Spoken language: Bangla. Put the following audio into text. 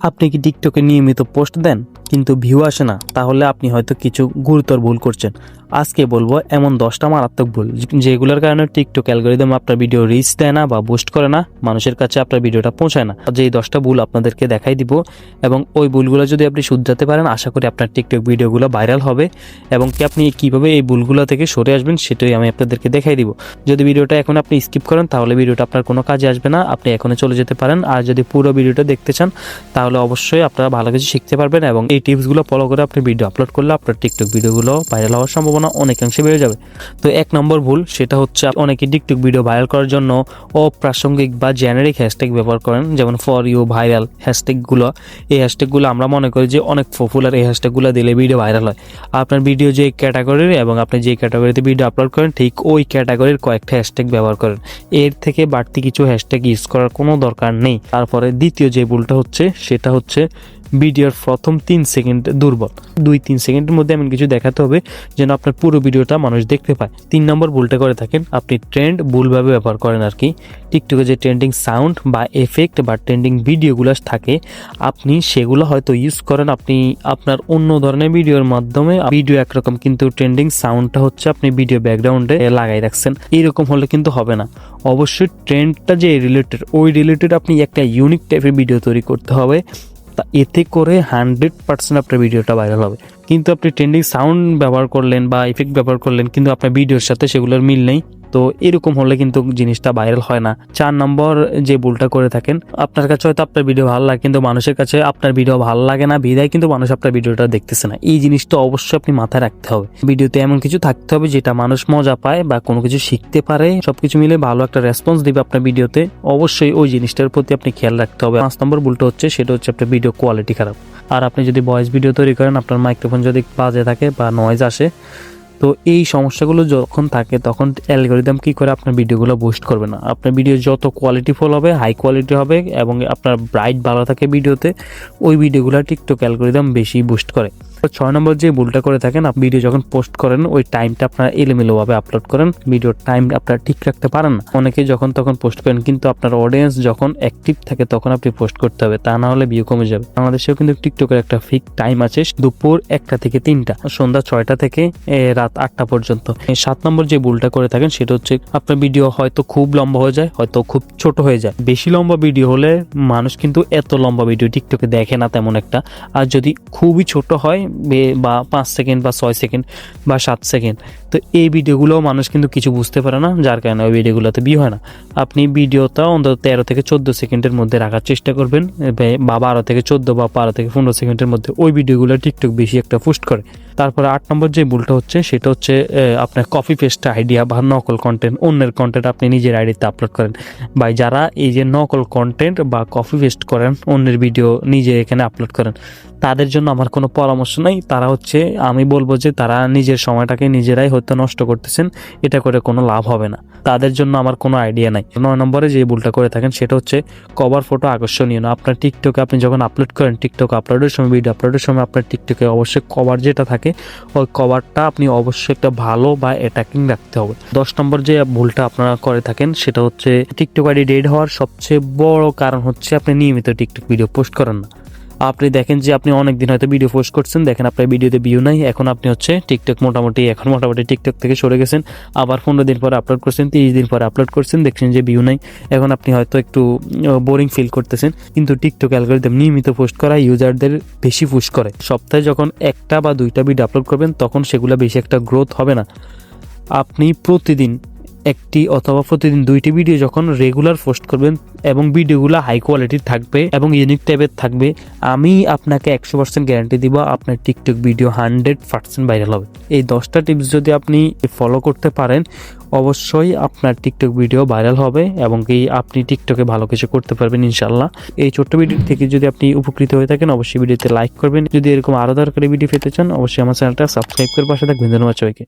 আপনি কি টিকটকে নিয়মিত পোস্ট দেন? কিন্তু ভিউ আসে না, তাহলে আপনি হয়তো কিছু গুরুতর ভুল করছেন। আজকে বলব এমন দশটা মারাত্মক ভুল, যেগুলোর কারণে টিকটক অ্যালগোরিদম আপনার ভিডিও রিচ দেয় না বা বুস্ট করে না, মানুষের কাছে আপনার ভিডিওটা পৌঁছায় না। যেই দশটা ভুল আপনাদেরকে দেখাই দিব, এবং ওই ভুলগুলো যদি আপনি শুধরাতে পারেন, আশা করি আপনার টিকটক ভিডিওগুলো ভাইরাল হবে, এবং কি আপনি কীভাবে এই ভুলগুলো থেকে সরে আসবেন, সেটাই আমি আপনাদেরকে দেখাই দিব। যদি ভিডিওটা এখন আপনি স্কিপ করেন, তাহলে ভিডিওটা আপনার কোনো কাজে আসবে না, আপনি এখনই চলে যেতে পারেন। আর যদি পুরো ভিডিওটা দেখতে চান, তাহলে অবশ্যই আপনারা ভালো কিছু শিখতে পারবেন, এবং এই টিপসগুলো ফলো করে আপনি ভিডিও আপলোড করলে আপনার টিকটক ভিডিওগুলো ভাইরাল হওয়ার সম্ভাবনা অনেকাংশে বেড়ে যাবে। তো এক নম্বর ভুল, সেটা হচ্ছে অনেকে টিকটক ভিডিও ভাইরাল করার জন্য অপ্রাসঙ্গিক বা জেনারিক হ্যাশট্যাগ ব্যবহার করেন, যেমন ফর ইউ ভাইরাল হ্যাশট্যাগুলো এই হ্যাশট্যাগুলো আমরা মনে করি যে অনেক পপুলার এই হ্যাশট্যাগুলো দিলে ভিডিও ভাইরাল হয়। আপনার ভিডিও যে ক্যাটাগরির এবং আপনি যে ক্যাটাগরিতে ভিডিও আপলোড করেন, ঠিক ওই ক্যাটাগরির কয়েকটা হ্যাশট্যাগ ব্যবহার করেন। এর থেকে বাড়তি কিছু হ্যাশট্যাগ ইউজ করার কোনো দরকার নেই। তারপরে দ্বিতীয় যে ভুলটা হচ্ছে, সেটা হচ্ছে ভিডিওর প্রথম তিন সেকেন্ড দুর্বল। দুই, তিন সেকেন্ডের মধ্যে এমন কিছু দেখাতে হবে যেন আপনার পুরো ভিডিওটা মানুষ দেখতে পায়। তিন নম্বর ভুলটা করে থাকেন, আপনি ট্রেন্ড ভুলভাবে ব্যবহার করেন আর কি। টিকটকে যে ট্রেন্ডিং সাউন্ড বা এফেক্ট বা ট্রেন্ডিং ভিডিওগুলো থাকে, আপনি সেগুলো হয়তো ইউজ করেন, আপনি আপনার অন্য ধরনের ভিডিওর মাধ্যমে ভিডিও একরকম, কিন্তু ট্রেন্ডিং সাউন্ডটা হচ্ছে আপনি ভিডিও ব্যাকগ্রাউন্ডে লাগাই রাখছেন। এরকম হলে কিন্তু হবে না। অবশ্যই ট্রেন্ডটা যে রিলেটেড ওই রিলেটেড আপনি একটা ইউনিক টাইপের ভিডিও তৈরি করতে হবে। এতে করে হান্ড্রেড পার্সেন্ট আপনার ভিডিওটা ভাইরাল হবে। কিন্তু আপনি ট্রেন্ডিং সাউন্ড ব্যবহার করলেন বা ইফেক্ট ব্যবহার করলেন, কিন্তু আপনার ভিডিওর সাথে সেগুলোর মিল নেই। তো এরকম হলে কিন্তু জিনিসটা ভাইরাল হয় না। চার নম্বর যে ভুলটা করে থাকেন, আপনার কাছে হয়তো আপনার ভিডিও ভালো লাগে, কিন্তু মানুষের কাছে আপনার ভিডিও ভালো লাগে না, বিদায়, কিন্তু মানুষ আপনার ভিডিওটা দেখতেছে না। এই জিনিসটা অবশ্যই আপনি মাথায় রাখতে হবে। ভিডিওতে এমন কিছু থাকতে হবে যেটা মানুষ মজা পায় বা কোনো কিছু শিখতে পারে। সবকিছু মিলে ভালো একটা রেসপন্স দিবে আপনার ভিডিওতে অবশ্যই ওই জিনিসটার প্রতি আপনি খেয়াল রাখতে হবে। পাঁচ নম্বর ভুলটা হচ্ছে, সেটা হচ্ছে আপনার ভিডিও কোয়ালিটি খারাপ। আর আপনি যদি ভয়েস ভিডিও তৈরি করেন, আপনার মাইক্রোফোন যদি বাজে থাকে বা নয়েজ আসে, তো এই সমস্যাগুলো যখন থাকে, তখন অ্যালগোরিদম কী করে আপনার ভিডিওগুলো বুস্ট করবে না? আপনার ভিডিও যত কোয়ালিটিফুল হবে হাই কোয়ালিটি হবে এবং আপনার ব্রাইট ভালো থাকে ভিডিওতে ওই ভিডিওগুলো টিকটক অ্যালগোরিদম বেশি বুস্ট করে। ছয় নম্বর যে ভুলটা করে থাকেন, আপনি ভিডিও যখন পোস্ট করেন, ওই টাইমটা আপনার এলোমেলোভাবে আপলোড করেন। ভিডিওর টাইম আপনার ঠিক রাখতে পারেন অনেকে যখন তখন পোস্ট করেন, কিন্তু আপনার অডিয়েন্স যখন অ্যাক্টিভ থাকে, তখন আপনি পোস্ট করতে হবে। তা না হলে ভিউ কমে যাবে। বাংলাদেশেও কিন্তু টিকটকের একটা ফিক টাইম আছে, দুপুর একটা থেকে তিনটা, সন্ধ্যা ছয়টা থেকে রাত আটটা পর্যন্ত। সাত নম্বর যে ভুলটা করে থাকেন, সেটা হচ্ছে আপনার ভিডিও হয়তো খুব লম্বা হয়ে যায়, হয়তো খুব ছোট হয়ে যায়। বেশি লম্বা ভিডিও হলে মানুষ কিন্তু এত লম্বা ভিডিও টিকটকে দেখে না তেমন একটা। আর যদি খুবই ছোট হয় বে- বা পাঁচ সেকেন্ড বা ছয় সেকেন্ড বা সাত সেকেন্ড। তো এই ভিডিওগুলোও মানুষ কিন্তু কিছু বুঝতে পারে না, যার কারণে ওই ভিডিওগুলোতে ভিউ হয় না। আপনি ভিডিওটা অন্তত তেরো থেকে চোদ্দ সেকেন্ডের মধ্যে রাখার চেষ্টা করবেন বা বারো থেকে চোদ্দ বা বারো থেকে পনেরো সেকেন্ডের মধ্যে ওই ভিডিওগুলো টিকটক বেশি একটা পোস্ট করে। তারপরে আট নম্বর যে ভুলটা হচ্ছে, সেটা হচ্ছে আপনার কপি পেস্ট আইডিয়া বা নকল কন্টেন্ট অন্যের কন্টেন্ট আপনি নিজের আইডিতে আপলোড করেন। ভাই, যারা এই যে নকল কন্টেন্ট বা কপি পেস্ট করেন, অন্যের ভিডিও নিজে এখানে আপলোড করেন তাদের জন্য আমার কোনো পরামর্শ নাই। তারা হচ্ছে, আমি বলব যে তারা নিজের সময়টাকে নিজেরাই হয়তো নষ্ট করতেছেন, এটা করে কোনো লাভ হবে না। তাদের জন্য আমার কোনো আইডিয়া নাই। নয় নম্বরে যে ভুলটা করে থাকেন, সেটা হচ্ছে কভার ফটো আকর্ষণীয় না। আপনার টিকটকে আপনি যখন আপলোড করেন, টিকটক আপলোডের সময় ভিডিও আপলোডের সময় আপনার টিকটকে অবশ্যই কভার যেটা থাকে, ওই কভারটা আপনি অবশ্যই একটা ভালো বা অ্যাটাকিং রাখতে হবে। দশ নম্বর যে ভুলটা আপনারা করে থাকেন, সেটা হচ্ছে টিকটক আইডি ডেড হওয়ার সবচেয়ে বড় কারণ হচ্ছে আপনি নিয়মিত টিকটক ভিডিও পোস্ট করেন না। আপনি দেখেন যে আপনি অনেক দিন হয়তো ভিডিও পোস্ট করছেন, দেখেন আপনার ভিডিওতে ভিউ নাই, এখন আপনি হচ্ছে টিকটক মোটামুটি, এখন মোটামুটি টিকটক থেকে সরে গেছেন, আবার পনেরো দিন পরে আপলোড করছেন, তিরিশ দিন পরে আপলোড করছেন, দেখছেন যে ভিউ নাই, এখন আপনি হয়তো একটু বোরিং ফিল করতেছেন, কিন্তু টিকটক অ্যালগোরিদম নিয়মিত পোস্ট করা ইউজারদের বেশি পুশ করে। সপ্তাহে যখন একটা বা দুইটা ভিডিও আপলোড করবেন, তখন সেগুলো বেশি একটা গ্রোথ হবে না। আপনি প্রতিদিন একটি অথবা প্রতিদিন দুইটি ভিডিও যখন রেগুলার পোস্ট করবেন এবং ভিডিওগুলো হাই কোয়ালিটির থাকবে এবং ইউনিক টাইপের থাকবে, আমি আপনাকে একশো পার্সেন্ট গ্যারান্টি দিব আপনার TikTok video hundred percent viral হবে। এই দশটা টিপস যদি আপনি ফলো করতে পারেন, অবশ্যই আপনার টিকটক ভিডিও ভাইরাল হবে এবং কি আপনি টিকটকে ভালো কিছু করতে পারবেন ইনশাল্লাহ এই ছোট্ট ভিডিও থেকে যদি আপনি উপকৃত হয়ে থাকেন, অবশ্যই ভিডিওতে লাইক করবেন। যদি এরকম আরও দরকারি ভিডিও পেতে চান, অবশ্যই আমার চ্যানেলটা সাবস্ক্রাইব করে পাশে থাকবেন। ধন্যবাদ সবাইকে।